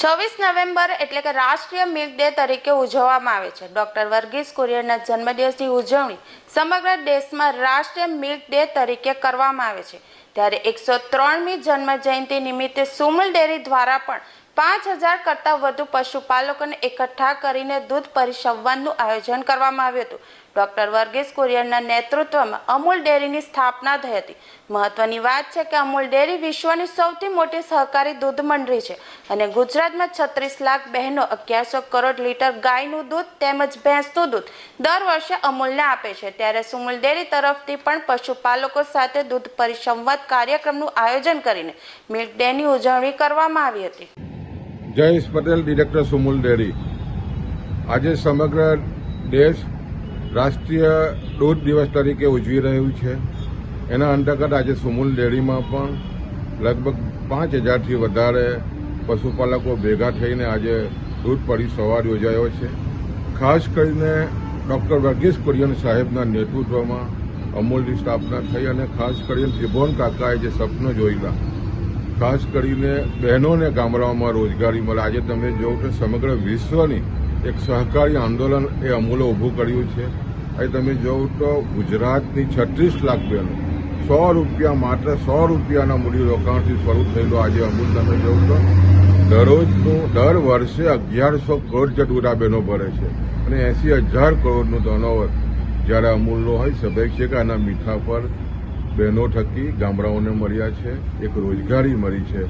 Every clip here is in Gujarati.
છવ્વીસ નવેમ્બર એટલે કે રાષ્ટ્રીય મિલ્ક ડે તરીકે ઉજવવામાં આવે છે. ડોક્ટર વર્ગીસ કુરિયરના જન્મદિવસની ઉજવણી સમગ્ર દેશમાં રાષ્ટ્રીય મિલ્ક ડે તરીકે કરવામાં આવે છે. ત્યારે એકસો ત્રણમી જન્મ જયંતિ નિમિત્તે સુમુલ ડેરી દ્વારા પણ પાંચ હજાર કરતાં વધુ પશુપાલકોને એકઠા કરીને દૂધ પરિસંવાદનું આયોજન કરવામાં આવ્યું હતું. ડોક્ટર વર્ગીસ કુરિયરના નેતૃત્વમાં અમૂલ ડેરીની સ્થાપના થઈ હતી. મહત્વની વાત છે કે અમૂલ ડેરી વિશ્વની સૌથી મોટી સહકારી દૂધ મંડળી છે અને ગુજરાતમાં છત્રીસ લાખ બહેનો અગિયારસો કરોડ લીટર ગાયનું દૂધ તેમજ ભેંસનું દૂધ દર વર્ષે અમૂલને આપે છે. ત્યારે સુમૂલ ડેરી તરફથી પણ પશુપાલકો સાથે દૂધ પરિસંવાદ કાર્યક્રમનું આયોજન કરીને મિલ્ક ડેની ઉજવણી કરવામાં આવી હતી. જયેશ પટેલ, ડિરેક્ટર સુમુલ ડેરી આજે સમગ્ર દેશ રાષ્ટ્રીય દૂધ દિવસ તરીકે ઉજવી રહ્યું છે. એના અંતર્ગત આજે સુમુલ ડેરીમાં પણ લગભગ પાંચ હજારથી વધારે પશુપાલકો ભેગા થઈને આજે દૂધ પડી સવાર યોજાયો છે. ખાસ કરીને ડૉક્ટર વર્ગીસ કુરિયન સાહેબના નેતૃત્વમાં અમૂલની સ્થાપના થઈ અને ખાસ કરીને ત્રિભુવન કાકાએ જે સપનો જોયેલા ખાસ કરીને બહેનોને ગામડાઓમાં રોજગારી મળે. આજે તમે જોવો કે સમગ્ર વિશ્વની એક સહકારી આંદોલન એ અમૂલે ઊભું કર્યું છે. આજે તમે જોવો તો ગુજરાતની છત્રીસ લાખ બહેનો સો રૂપિયા માત્ર સો રૂપિયાના મૂડીરોકાણથી શરૂ થયેલું આજે અમૂલ તમે જોવો તો દરરોજનું દર વર્ષે અગિયારસો કરોડ જેટલું બહેનો ભરે છે અને એસી હજાર કરોડનું ટર્નઓવર જ્યારે અમૂલનો હોય સ્વાભાવિક છે કે આના મીઠા પર બહેનો થકી ગામડાઓને મળ્યા છે. એક રોજગારી મળી છે.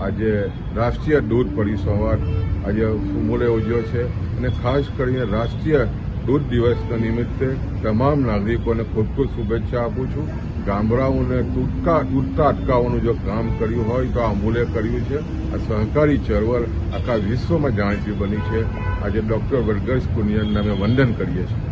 આજે રાષ્ટ્રીય દૂધ પરિસંવાદ આજે સુમોલે ઉજવ્યો છે અને ખાસ કરીને રાષ્ટ્રીય દૂધ દિવસના નિમિત્તે તમામ નાગરિકોને ખૂબ ખૂબ શુભેચ્છા આપું છું. ગામડાઓને તૂટકા તૂટતા અટકાવવાનું જો કામ કર્યું હોય તો અમૂલે કર્યું છે. આ સહકારી ચળવળ આખા વિશ્વમાં જાણીતી બની છે. આજે ડૉક્ટર વર્ગસ કુનિયનને અમે વંદન કરીએ છીએ.